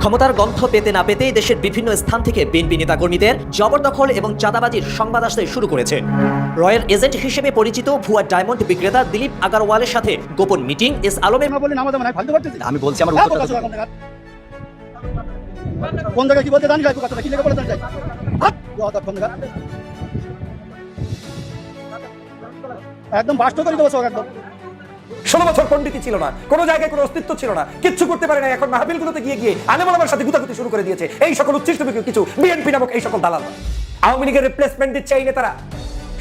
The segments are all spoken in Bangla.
ক্ষমতার গন্ধ পেতে না পেতেই দেশের বিভিন্ন স্থান থেকে বিএনপি নেতাকর্মীদের জবরদখল এবং চাঁদাবাজির সংবাদ আসতে শুরু করেছে। রয়্যাল এজেন্ট হিসেবে পরিচিত ভুয়া ডায়মন্ড বিক্রেতা দিলীপ আগারওয়ালের সাথে গোপন মিটিং এস আলমের মনে আমি বলছি আমার হ্যাঁ। কোন জায়গায় কি বলতে জানি কি বলে। জানি একদম বাস্ত করে দেবো সব একদম। ষোলো বছর পন্ডিতি ছিল না, কোনো জায়গায় কোনো অস্তিত্ব ছিল না, কিচ্ছু করতে পারে না এখন মাহবিলগুলোতে গিয়ে গিয়ে আলেমালামার সাথে গুতাগুতি শুরু করে দিয়েছে। এই সকল উচ্ছিষ্ট কিছু বিএনপি নামক এই সকল দালাল। আওয়ামী লীগের রিপ্লেসমেন্ট দিচ্ছে এই নেতারা।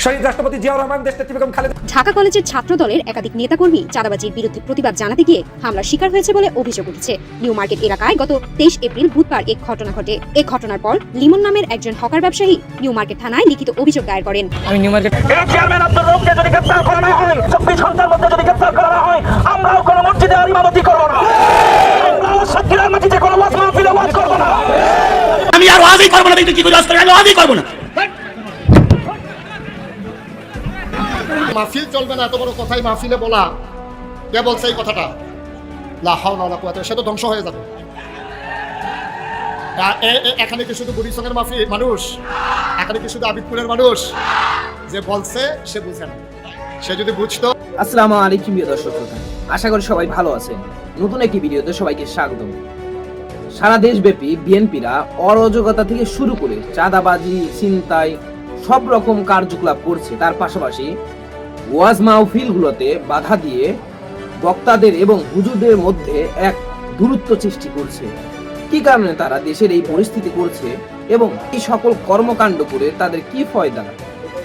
শহীদ রাষ্ট্রপতি জিয়াউর রহমান দেশ নেত্রী বেগম খালেদা ঢাকা কলেজের ছাত্র দলের একাধিক নেতাকর্মী চাঁদাবাজির বিরুদ্ধে প্রতিবাদ জানাতে গিয়ে হামলার শিকার হয়েছে বলে অভিযোগ উঠেছে। নিউ মার্কেট এলাকায় গত তেইশ এপ্রিল বুধবার এক ঘটনা ঘটে। এই ঘটনার পর লিমন নামের একজন হকার ব্যবসায়ী নিউ মার্কেট থানায় লিখিত অভিযোগ দায়ের করেন। আমি নিউ মার্কেট চেয়ারম্যান আব্দুল রবকে যদি গ্রেফতার করা না হয় চব্বিশ ঘণ্টার মধ্যে যদি গ্রেফতার করা না হয় আমরাও কোনো মসজিদে আর ইমামতি করব না। আমরাও সাতক্ষীরার মাটিতে কোনো ওয়াজ মাহফিলে ওয়াজ করব না। আমি আর ওয়াজই করব না দেখতে কি বুঝাস আমি ওয়াজই করব না। মাহফিল চলবে না, এত বড় কথাই মাহফিলে বলা। কে বলছে এই কথাটা? লাহাও না কুয়াতে সে তো ধ্বংস হয়ে যাবে। এখানে কি শুধু বুড়িসঙ্গের মাফি মানুষ? এখানে কি শুধু আবিদপুরের মানুষ? যে বলছে, সে সে যদি আসসালামু আলাইকুম প্রিয় দর্শক আশা করি সবাই ভালো আছেন। নতুন একটি ভিডিওতে সবাইকে স্বাগত সারা দেশব্যাপী বিএনপিরা অরাজকতা থেকে শুরু করে চাঁদাবাজি, ছিনতাই, সব রকম কার্যকলাপ করছে। তার পাশাপাশি ওয়াজ মাহফিলগুলোতে বাধা দিয়ে বক্তাদের এবং হুজুরদের মধ্যে এক দূরত্ব সৃষ্টি করছে। কি কারণে তারা দেশের এই পরিস্থিতি করছে এবং এই সকল কর্মকাণ্ড করে তাদের কি ফয়দা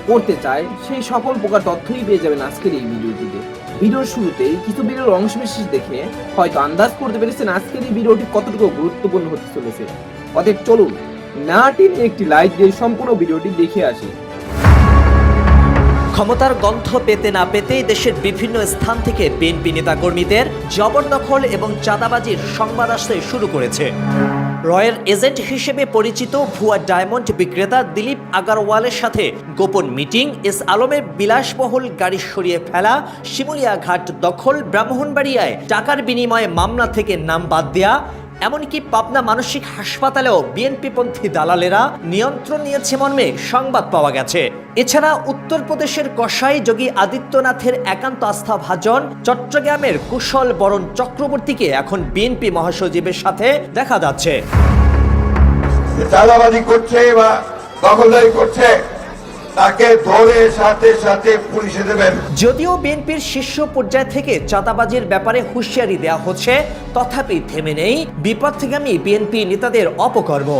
করতে চায়, সেই সকল প্রকার তথ্যই পেয়ে যাবেন আজকের এই ভিডিওটিতে। ভিডিওর শুরুতেই কিছু ভিডিওর অংশ বিশেষ দেখে হয়তো আন্দাজ করতে পেরেছেন আজকের এই ভিডিওটি কতটুকু গুরুত্বপূর্ণ হতে চলেছে। অতএব চলুন, না একটি লাইক দিয়ে সম্পূর্ণ ভিডিওটি দেখে আসি। ক্ষমতার গন্ধ পেতে না পেতেই দেশের বিভিন্ন স্থান থেকে বিএনপি নেতাকর্মীদের জবরদখল এবং চাঁদাবাজির সংবাদ আসতে শুরু করেছে। রয়্যাল এজেন্ট হিসেবে পরিচিত ভুয়া ডায়মন্ড বিক্রেতা দিলীপ আগারওয়ালের সাথে গোপন মিটিং, এস আলমের বিলাসবহুল গাড়ি সরিয়ে ফেলা শিমুলিয়া ঘাট দখল, ব্রাহ্মণবাড়িয়ায় টাকার বিনিময়ে মামলা থেকে নাম বাদ দেয়া এমনকি পাবনা মানসিক হাসপাতালেও বিএনপিপন্থী দালালেরা নিয়ন্ত্রণ নিয়েছে মর্মে সংবাদ পাওয়া গেছে। এছাড়া উত্তরপ্রদেশের কসাই যোগী আদিত্যনাথের একান্ত আস্থা ভাজন চট্টগ্রামের কুশল বরণ চক্রবর্তীকে এখন বিএনপি মহাসচিবের সাথে দেখা যাচ্ছে। করছে বা করছে তাকে ধরে সাথে সাথে পুলিশে দেবেন। যদিও বিএনপির শীর্ষ পর্যায় থেকে চাঁদাবাজির ব্যাপারে হুঁশিয়ারি হচ্ছে, তথাপি থেমে নেই বিপদগামী বিএনপি নেতাদের অপকর্ম।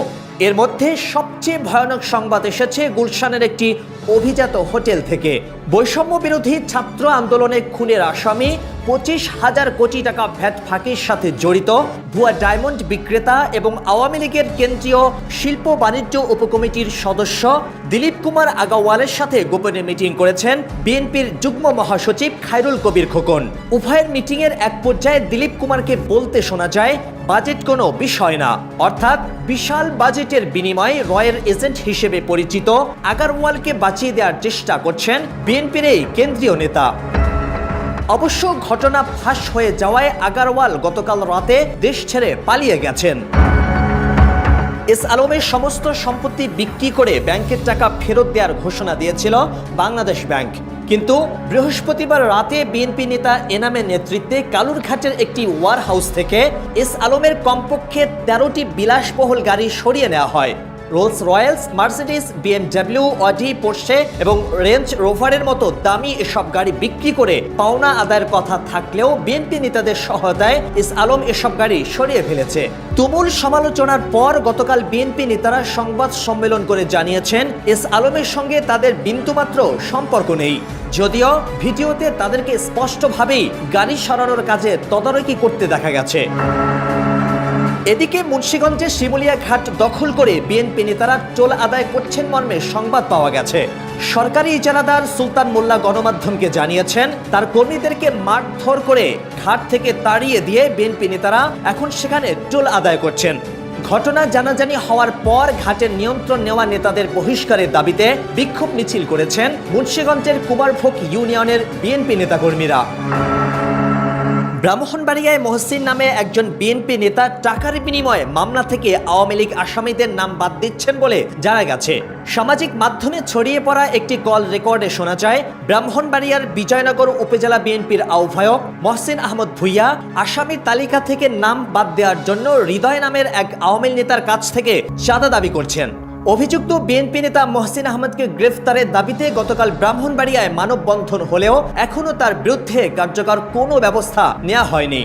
এর মধ্যে সবচেয়ে ভয়ানক সংবাদ এসেছে গুলশানের একটি অভিজাত হোটেল থেকে। বৈষম্য বিরোধী ছাত্র আন্দোলনে খুনের আসামি পঁচিশ হাজার কোটি টাকা ভ্যাট ফাঁকির সাথে জড়িত, ভুয়া ডায়মন্ড বিক্রেতা এবং আওয়ামী লীগের কেন্দ্রীয় শিল্প বাণিজ্য উপকমিটির সদস্য দিলীপ কুমার আগাওয়ালের সাথে গোপনে মিটিং করেছেন বিএনপির যুগ্ম মহাসচিব খায়রুল কবির খোকন। উভয়ের মিটিংয়ের এক পর্যায়ে দিলীপ কুমারকে বলতে শোনা যায়, বাজেট কোনো বিষয় না। অর্থাৎ বিশাল বাজেটের বিনিময়ে রয়্যাল এজেন্ট হিসেবে পরিচিত আগারওয়ালকে বাঁচিয়ে দেওয়ার চেষ্টা করছেন বিএনপির এই কেন্দ্রীয় নেতা। অবশ্য ঘটনা ফাঁস হয়ে যাওয়ায় আগারওয়াল গতকাল রাতে দেশ ছেড়ে পালিয়ে গেছেন। এস আলমের সমস্ত সম্পত্তি বিক্রি করে ব্যাংকের টাকা ফেরত দেওয়ার ঘোষণা দিয়েছিল বাংলাদেশ ব্যাংক। কিন্তু বৃহস্পতিবার রাতে বিএনপি নেতা এনামের নেতৃত্বে কালুরঘাটের একটি ওয়ার হাউস থেকে এস আলমের কমপক্ষে তেরোটি বিলাসবহুল গাড়ি সরিয়ে নেওয়া হয়। Rolls Royce Mercedes BMW, Audi, Porsche এবং রেঞ্জ রোভারের মতো দামি এসব গাড়ি বিক্রি করে পাওনা আদায়ের কথা থাকলেও বিএনপি নেতাদের সহায়তায় এস আলম এসব গাড়ি সরিয়ে ফেলেছে। তুমুল সমালোচনার পর গতকাল বিএনপি নেতারা সংবাদ সম্মেলন করে জানিয়েছেন এস আলমের সঙ্গে তাদের বিন্দুমাত্র সম্পর্ক নেই। যদিও ভিডিওতে তাদেরকে স্পষ্টভাবেই গাড়ি সরানোর কাজে তদারকি করতে দেখা গেছে। এদিকে মুন্সীগঞ্জের শিমুলিয়া ঘাট দখল করে বিএনপি নেতারা টোল আদায় করছেন মর্মে সংবাদ পাওয়া গেছে। সরকারি ইজারাদার সুলতান মোল্লা গণমাধ্যমকে জানিয়েছেন, তার কর্মীদেরকে মারধর করে ঘাট থেকে তাড়িয়ে দিয়ে বিএনপি নেতারা এখন সেখানে টোল আদায় করছেন। ঘটনা জানাজানি হওয়ার পর ঘাটের নিয়ন্ত্রণ নেওয়া নেতাদের বহিষ্কারের দাবিতে বিক্ষোভ মিছিল করেছেন মুন্সীগঞ্জের কুমারভোগ ইউনিয়নের বিএনপি নেতাকর্মীরা। ব্রাহ্মণবাড়িয়ায় মহসিন নামে একজন বিএনপি নেতা টাকার বিনিময়ে মামলা থেকে আওয়ামী লীগ আসামিদের নাম বাদ দিচ্ছেন বলে জানা গেছে। সামাজিক মাধ্যমে ছড়িয়ে পড়া একটি কল রেকর্ডে শোনা যায়, ব্রাহ্মণবাড়িয়ার বিজয়নগর উপজেলা বিএনপির আহ্বায়ক মহসিন আহমদ ভুইয়া আসামির তালিকা থেকে নাম বাদ দেওয়ার জন্য হৃদয় নামের এক আওয়ামী নেতার কাছ থেকে চাঁদা দাবি করছেন। অভিযুক্ত বিএনপি নেতা মহসিন আহমদকে গ্রেফতারের দাবিতে গতকাল ব্রাহ্মণবাড়িয়ায় মানববন্ধন হলেও এখনও তার বিরুদ্ধে কার্যকর কোনো ব্যবস্থা নেওয়া হয়নি।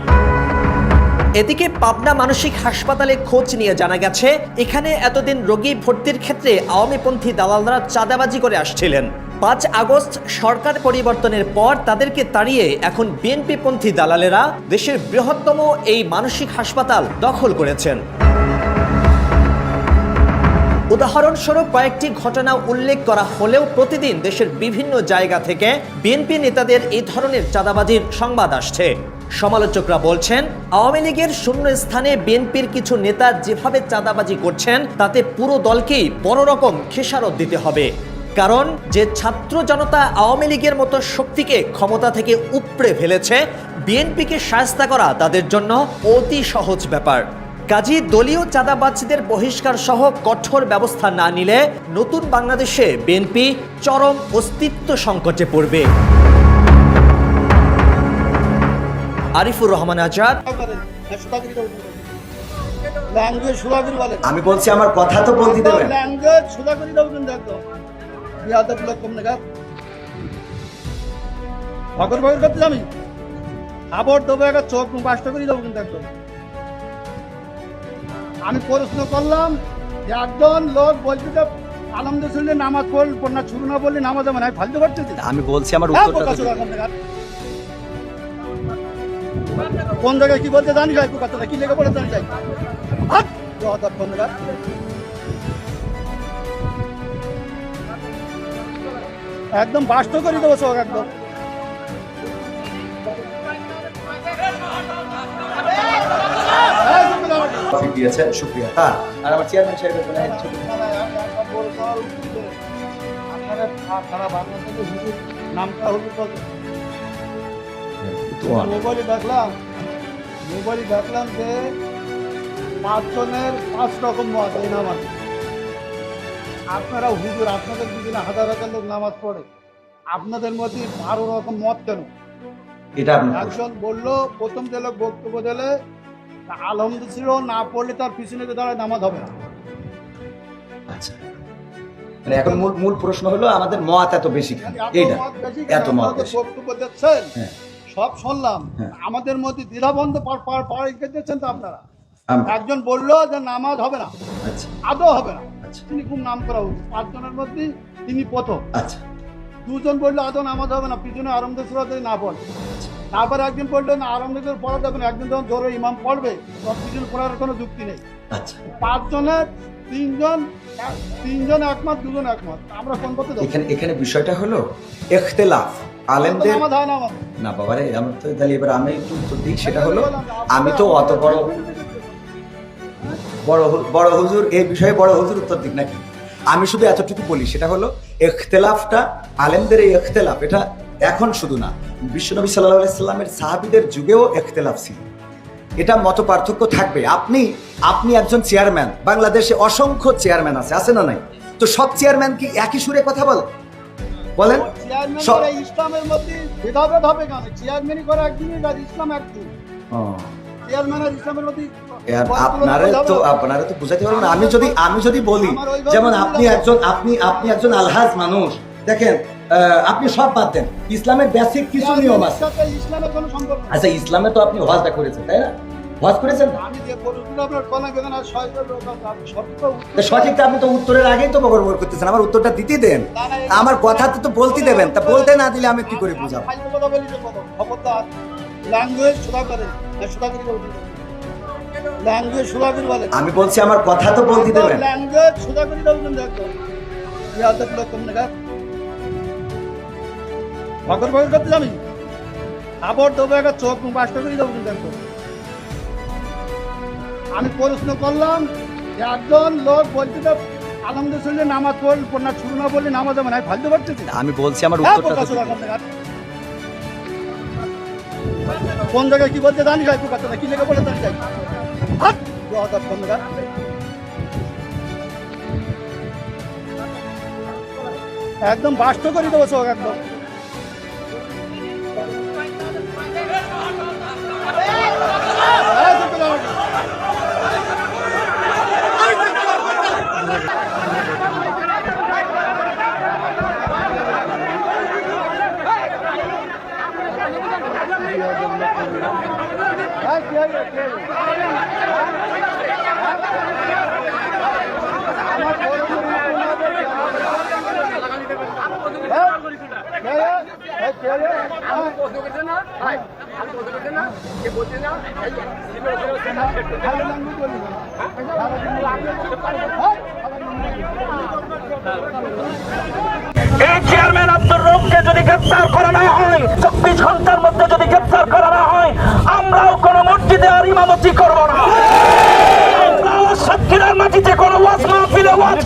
এদিকে পাবনা মানসিক হাসপাতালে খোঁজ নিয়ে জানা গেছে, এখানে এতদিন রোগী ভর্তির ক্ষেত্রে আওয়ামীপন্থী দালালরা চাঁদাবাজি করে আসছিলেন। পাঁচ আগস্ট সরকার পরিবর্তনের পর তাদেরকে তাড়িয়ে এখন বিএনপিপন্থী দালালেরা দেশের বৃহত্তম এই মানসিক হাসপাতাল দখল করেছেন। উদাহরণস্বরূপ কয়েকটি ঘটনা উল্লেখ করা হলেও প্রতিদিন দেশের বিভিন্ন জায়গা থেকে বিএনপি নেতাদের এই ধরনের চাঁদাবাজির সংবাদ আসছে। সমালোচকরা বলছেন, আওয়ামী লীগের শূন্য স্থানে বিএনপির কিছু নেতা যেভাবে চাঁদাবাজি করছেন, তাতে পুরো দলকেই বড় রকম খেসারত দিতে হবে। কারণ, যে ছাত্র জনতা আওয়ামী লীগের মতো শক্তিকে ক্ষমতা থেকে উপড়ে ফেলেছে, বিএনপিকে সায়স্তা করা তাদের জন্য অতি সহজ ব্যাপার। কাজী দলীয় চাঁদাবাজদের বহিষ্কার সহ কঠোর ব্যবস্থা না নিলে নতুন বাংলাদেশে বিএনপি চরম অস্তিত্ব সংকটে পড়বে। আরিফুর রহমান আজাদ। ল্যাঙ্গুয়েজ সুদাগিরি বলে আমি বলছি আমার কথা তো বলতে দেবেন ফকর ফকর করতে আমি আবার দেবো একটা চোখ মুখ বাস্ত করে দেবো কিন্তু একদম। আমি প্রশ্ন করলাম যে একজন লোক বলছে যে আনন্দ শুনলে নামাজ পড়ল পড়না শুরু না বললে নামাজ হবে না। ফালতু করতেছি আমি বলছি আমার হ্যাঁ, উত্তরটা। কোন জায়গায় কি বলতে জানি যাই কথাটা কি লেগে পড়ে জানি যাই হাত একদম বাস্ত করে দেবো সব একদম। দিয়েছেন শুক্রিয়া তার। আর আমার চেয়ারম্যান সাহেবের কোনো হেল্প ছিল আপনারা হুজুর নামটা মোবাইলে দেখলাম মোবাইলে দেখলাম যে পাঁচজনের পাঁচ রকম মত এই নামাজ। আপনারা হুজুর আপনাদের পিছনে হাজার হাজার লোক নামাজ পড়ে। আপনাদের মধ্যে বারো রকম মত কেন? এটা একজন বলল প্রথম যে লোক বক্তব্য দিলে আলহামদুলিল্লাহ না পড়লে তার পিছনে দাঁড়ায় নামাজ হবে না। আচ্ছা। মানে এখন মূল মূল প্রশ্ন হলো আমাদের মত এত বেশি কেন? এইটা এত মত। বক্তব্য দিচ্ছেন। হ্যাঁ। সব শুনলাম। হ্যাঁ। আমাদের মধ্যে দ্বিধাবন্ধ দিচ্ছেন তো আপনারা। একজন বলল যে নামাজ হবে না। আচ্ছা। আদৌ হবে না। আচ্ছা। তিনি খুব নাম করা উচিত। পাঁচজনের মধ্যে তিনি প্রথম। আচ্ছা। দুজন বলল আদৌ নামাজ হবে না। পিছনে আরম্ভ সুরাতে না পড়ে তারপর একদিন বলল না আরম্ভ করে পড়া যাবে না একজন যখন জোরে ইমাম পড়বে পিছনে পড়ার কোনো যুক্তি নেই। আচ্ছা। পাঁচজনের তিনজন তিনজন একমত দুজন একমত আমরা কোন করতে এখানে এখানে বিষয়টা হলো এখতেলাফ আলেমদের না বাবারে আমার তো তাহলে এবার আমি একটু উত্তর দিই সেটা হলো আমি তো অত বড় বড় বড় হুজুর এই বিষয়ে বড় হুজুর উত্তর দিক নাকি? আমি শুধু এতটুকু বলি সেটা হলো এখতেলাফটা আলেমদের এই এখতেলাফ এটা এখন শুধু না বিশ্বনবী সাল্লাহ সাল্লামের সাহাবিদের যুগেও এখতেলাফ ছিল। এটা মত পার্থক্য থাকবে। আপনি আপনি একজন চেয়ারম্যান বাংলাদেশে অসংখ্য চেয়ারম্যান আছে আছে না নাই? তো সব চেয়ারম্যান কি একই সুরে কথা বলে? বলেন। সব ইসলামের মধ্যে ভেদাভেদ হবে কেন? চেয়ারম্যানই করে একদিনই কাজ ইসলাম একদিন ও। ইসলামের মধ্যে আর কোনো তুলনা আপনারে ভেদাভেদ তো বুঝাতে আমি যদি আমি যদি বলি যেমন আপনি একজন আপনি আপনি একজন আলহাজ মানুষ দেখেন আপনি সব বাদ দেন। ইসলামের বেসিক কিছু নিয়ম আছে। আচ্ছা ইসলামে তো আপনি হজটা করেছেন তাই না? হজ করেছেন সঠিকটা আপনি তো উত্তরের আগেই তো বগর করতেছেন আমার উত্তরটা দিতে দেন। আমার কথা তো বলতে দেবেন তা বলতে না দিলে আমি কি করে বুঝাবো? আমি বলছি আমার কথা তো বলতে দেবেন। ফকর ফকর করতে যাবি? আবার দেবো একটা চোখ মুখ বাস্ত করে দেবো কিন্তু আমি প্রশ্ন করলাম যে একজন লোক বলছে যে আলহামদুলিল্লাহ নামাজ পড়ল পড়না শুরু না বললে নামাজ হবে না ফালতু করতেছি? আমি বলছি আমার হ্যাঁ উত্তরটা তো কোন জায়গায় কি বলতে জানিস? একটু কথা কি লেগে বলে বেয়াদব বন্ধুরা। একদম বাস্ত করে দেবো সব একদম। এই তো চলে আমাকে। ভালো লাগবে বলি না। এই, চেয়ারম্যান আব্দুর রবকে যদি গ্রেপ্তার করা না হয় চব্বিশ ঘণ্টার মধ্যে যদি গ্রেপ্তার করা না হয় আমরাও কোনো মসজিদে আর ইমামতি করব না আমরাও সাতক্ষীরার মাটিতে কোনো ওয়াজ মাহফিলে ওয়াজ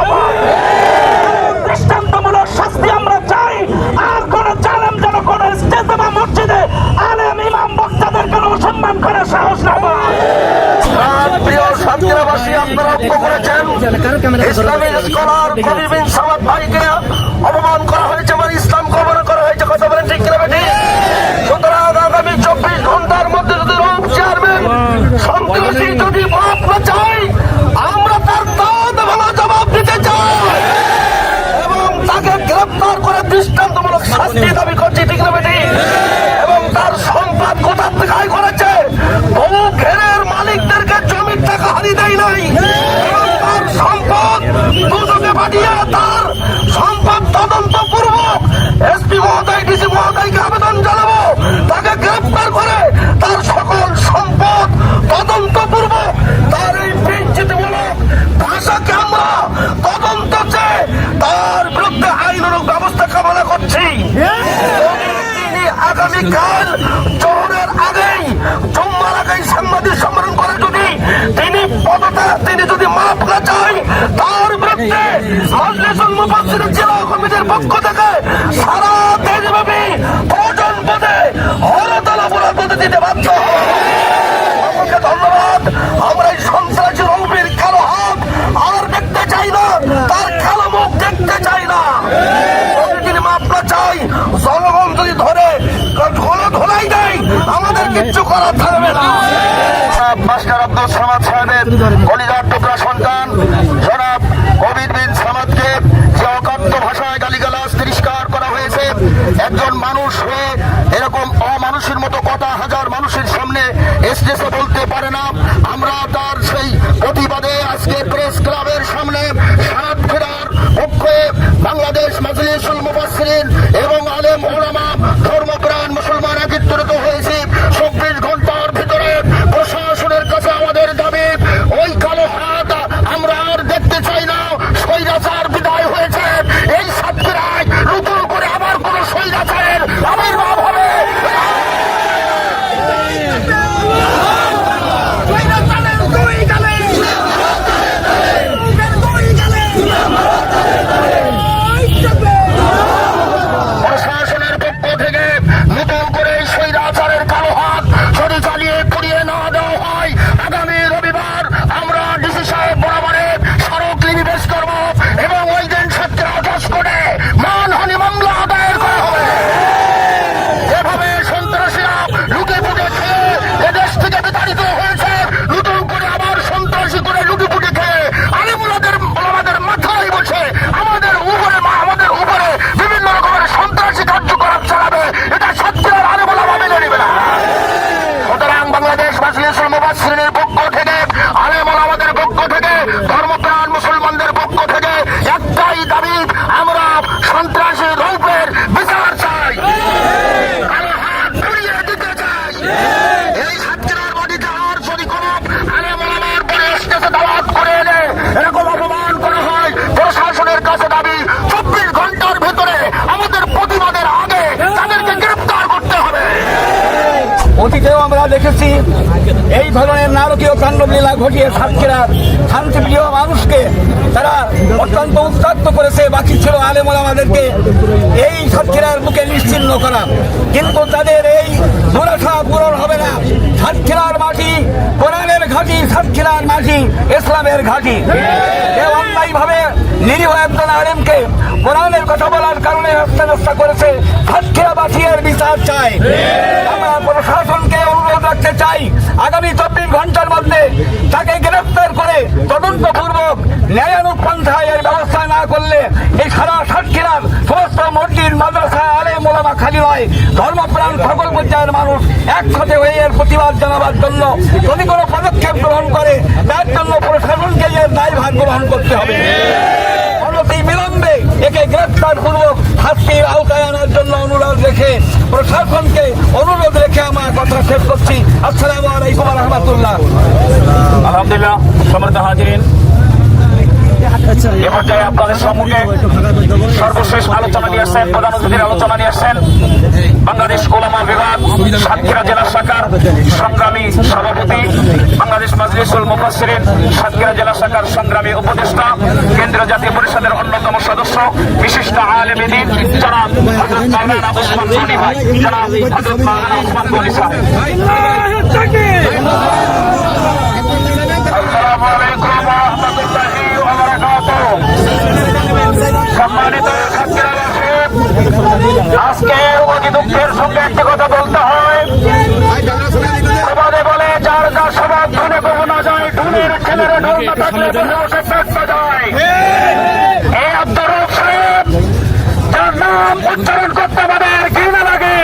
না দৃষ্টান্তমূলক শাস্তি আমরা চাই। আর কোন জালেম যেন কোন স্টেজে বা মসজিদে আলেম ইমাম বক্তাদের কোন সম্মান করে সাহস না ইসলামী স্কলার কবি বিন সামাদ ভাইকে অপমান করা হয়েছে মানে ইসলাম কবর করা হয়েছে কথা বলেন ঠিক কিনা বেটি সুতরাং আগামী চব্বিশ ঘণ্টার মধ্যে যদি রূপ চেয়ারম্যান সন্ত্রাসী যদি মাপ না চাই আমরা তার দাঁত ভালো জবাব দিতে চাই এবং তাকে গ্রেপ্তার করে দৃষ্টান্তমূলক শাস্তি দাবি করছি ঠিক না বেটি এবং তার সম্পদ কোথা থেকে করেছে? বহু ঘেরের মালিকদেরকে জমির টাকা হারি দেয় নাই। আগামীকাল জহরের আগেই জুম্মার আগেই সাংবাদিক সম্মেলন করে যদি তিনি পদত্যাগ, তিনি যদি মাফ না চাই তার বিরুদ্ধে মজলিসুল মুফাসসিরিন জেলা কলিজার টুকরা সন্তান, জনাব কবির বিন সামাদকে যে অকান্ত ভাষায় গালিগালাজ তিরস্কার করা হয়েছে, একজন মানুষ হয়ে এরকম অমানুষের মতো কথা হাজার মানুষের সামনে স্টেজে বলতে পারে না। আমরা তার সেই প্রতিবাদে আজকে প্রেস ক্লাবের সামনে এই ধরনের নারকীয় কাণ্ডলীলা ঘটিয়ে সাতক্ষীরা শান্তিপ্রিয় মানুষকে তারা অত্যন্ত উত্তক্ত করেছে বাকি ছিল আলেমন আমাদেরকে এই সাতক্ষীরার বুকে নিশ্চিন্ন করা। কিন্তু তাদের এই দুরাশা পূরণ হবে না। সাতক্ষীরার মাটি, কোরআনের ঘাঁটি, সাতক্ষীরার মাটি, ইসলামের ঘাঁটি। অন্যায়ভাবে নিরীহ একজন আলেমকে কোরআনের কথা বলার কারণে হস্তানস্তা করেছে। সাতক্ষীরাবাসী এর বিচার চায়। আমরা প্রশাসনকে অনুরোধ রাখতে চাই। আগামী চব্বিশ ঘণ্টার মধ্যে তাকে গ্রেফতার করে তদন্তপূর্বক ন্যায়ানুক পন্থায় এর ব্যবস্থা না করলে এই সারা সাতক্ষীরার সমস্ত মসজিদ, মাদ্রাসা আলে মোলামা খালি নয়, ধর্মপ্রাণ সকল পর্যায়ের মানুষ একসাথে হয়ে এর প্রতিবাদ জানাবার জন্য যদি কোনো পদক্ষেপ গ্রহণ করে, তার জন্য প্রশাসনকে এর দায়ভার গ্রহণ করতে হবে। অনতি বিলম্বে একে গ্রেপ্তার পূর্বক হাতির আওতায় আনার জন্য অনুরোধ রেখে প্রশাসনকে অনুরোধ রেখে আমার কথা শেষ করছি। আসসালামু আলাইকুম রহমতুল্লাহ। আলহামদুলিল্লাহ সমর্থ হাজিরিন এ পর্যায়ে আপনাদের সম্মুখে। সর্বশেষ আলোচনা নিয়ে আসছেন প্রধান অতিথির আলোচনা নিয়ে আসছেন। বাংলাদেশ ওলামা বিভাগ সাতক্ষীরা জেলা শাখার সংগ্রামী সভাপতি বাংলাদেশ মাজলিসুল মুফাসসিরিন সাতক্ষীরা জেলা শাখার সংগ্রামী উপদেষ্টা কেন্দ্রীয় জাতীয় পরিষদের অন্যতম সদস্য বিশিষ্ট আলেমী দিন জনাব হযরত মাওলানা ওসমান গনি ভাই। জনাব হযরত মাওলানা ওসমান গনি সাহেব। আসসালামু আলাইকুম। আজকে অতি দুঃখের সঙ্গে একটি কথা বলতে হয়। বলে যার যার সবার ধনে কখনো যায় ঢুনের ছেলেরা ঢোল না থাকলে বসে যায়। এই আব্দুর নাম উচ্চারণ করতে আমাদের ঘৃণা লাগে।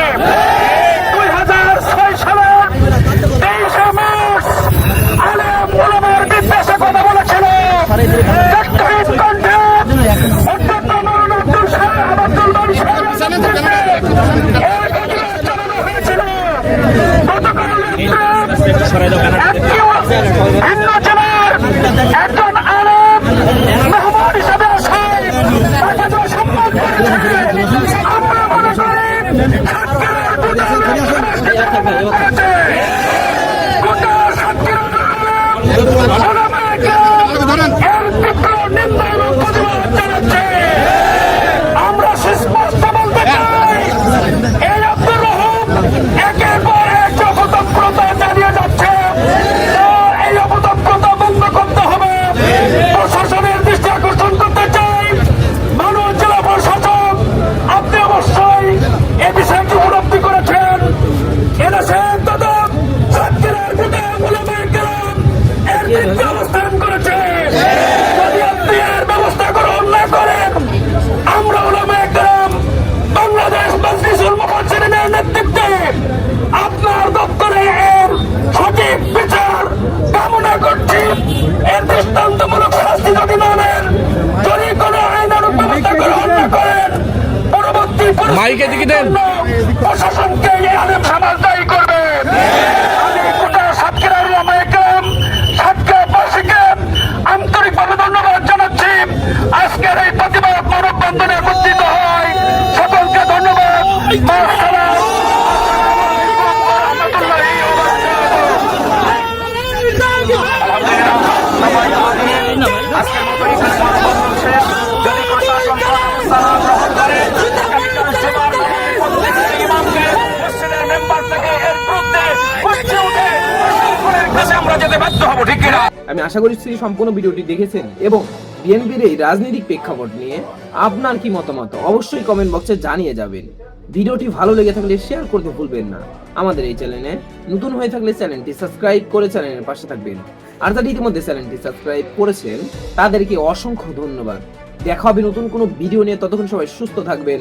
আমি আশা করি সম্পূর্ণ ভিডিওটি দেখেছেন। এবং বিএনপির এই রাজনৈতিক প্রেক্ষাপট নিয়ে আপনার কি মতামত? অবশ্যই কমেন্ট বক্সে জানিয়ে যাবেন। ভিডিওটি ভালো লেগে থাকলে শেয়ার করতে ভুলবেন না। আমাদের এই চ্যানেলে নতুন হয়ে থাকলে চ্যানেলটি সাবস্ক্রাইব করে চ্যানেলের পাশে থাকবেন। আর যারা ইতিমধ্যে চ্যানেলটি সাবস্ক্রাইব করেছেন, তাদেরকে অসংখ্য ধন্যবাদ। দেখা হবে নতুন কোনো ভিডিও নিয়ে। ততক্ষণ সবাই সুস্থ থাকবেন।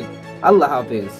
আল্লাহ হাফেজ।